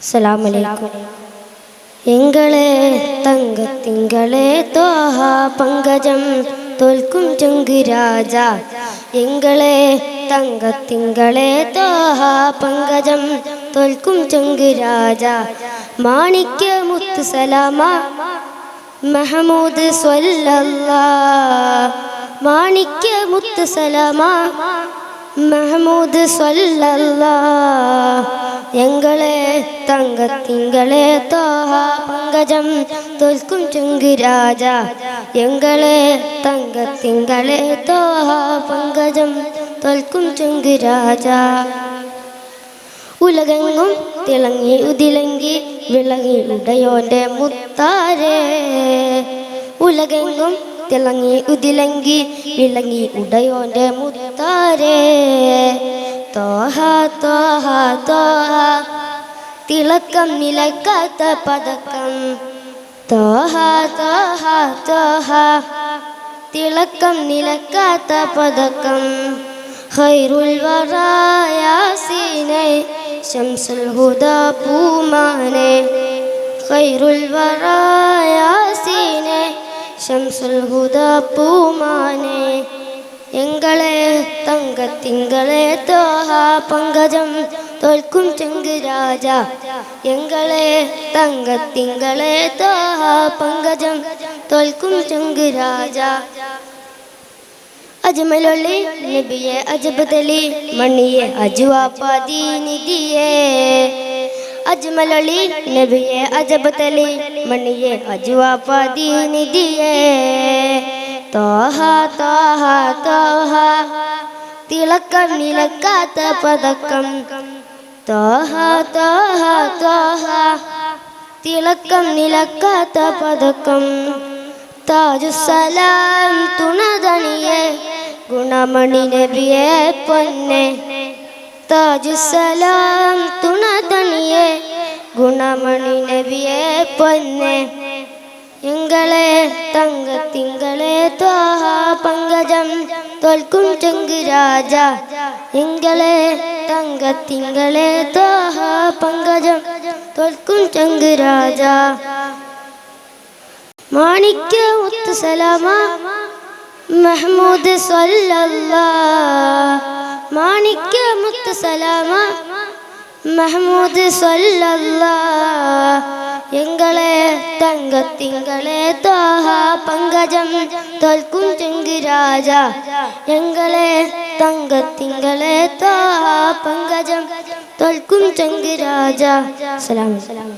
അസ്സലാമലൈക്കും എങ്ങളെ തങ്കത്തിങ്കളെ തോഹ പങ്കജം തോൽക്കും ചങ്കുരാജ എങ്ങളെ തങ്കത്തിങ്കളെ തോഹ പങ്കജം തോൽക്കും ചങ്കുരാജ മാണിക്യ മുത്ത് സലാമ മഹമൂദ് സ്വല്ലല്ലാ മാണിക്യ മുത്ത് സലാമ മഹമൂദ് സ്വല്ലല്ലാ എങ്ങളെ തങ്കത്തിങ്കളെ തോഹ പങ്കജം തോൽക്കും ചുങ്കി രാജ എങ്ങളെ തങ്കത്തിങ്കളെ തോഹ പങ്കജം തോൽക്കും ചുങ്കി രാജ ഉലകെങ്ങും തിളങ്ങി ഉതിലങ്കി വിളങ്ങി ഉടയോന്റെ മുത്താരേ. ഉലകെങ്ങും തിളങ്ങി ഉതിലങ്കി വിളങ്ങി ഉടയോന്റെ മുത്താരേ. തോഹ തോഹ തോഹ. തിളക്കം നിലക്കാത്ത പതക്കം. തോഹ തോഹ തോഹ. തിളക്കം നിലക്കാത്ത പതക്കം. ഖൈറുൽ വറായാസീനെ ശംസുൽ ഹുദ പൂമാനെ. ഖൈറുൽ വറായാസീനെ ശംസുൽ ഹുദ പൂമാനെ. എങ്ങളെ തങ്കത്തിങ്കളെ തോഹ പങ്കജം തോൽക്കും ചെങ്കുരാജ എങ്ങളെ തങ്കത്തിങ്കളെ തോഹ പങ്കജം തോൽക്കും ചെങ്കുരാജ അജ്മലൊള്ളി നബിയെ അജബദലി മണിയെ അജുവാപ്പാതി നിധിയെ അജ്മലൊളി നബിയെ അജബദലി മണിയെ അജുവാപ്പാതി നിധിയെ തോഹ തിളക്കം നിലക്കാത്ത പതക്കം. തിളക്കം നിലക്കാത്ത പതക്കം. താജുസലാം തുണതണിയെ ഗുണമണി നബിയെ പൊന്നെ. താജുസലാം തുണതണിയെ ഗുണമണി നബിയെ പൊന്നെ. എങ്ങളെ തങ്കത്തിങ്കളെ തോഹ പങ്കജം. തോൽക്കും ചെങ്കുരാജ എങ്ങളെ തങ്കത്തിങ്കളെ തോഹ പങ്കജം. തോൽക്കും രാജ. മാണിക്യ മുത്ത് സലാമ. മഹ്മൂദ് സ്വല്ലല്ലാ. മാണിക്യ മുത്ത് സലാമ. മഹ്മൂദ് സ്വല്ലല്ലാ. എങ്ങളെ തങ്കത്തിങ്കളെ തോഹ പങ്കജം തോൽക്കും ചെങ്കുരാജ ഞങ്ങളെ തങ്കത്തിങ്കളെ തോഹ പങ്കജം തോൽക്കും ചെങ്കുരാജ സലാം സലാം.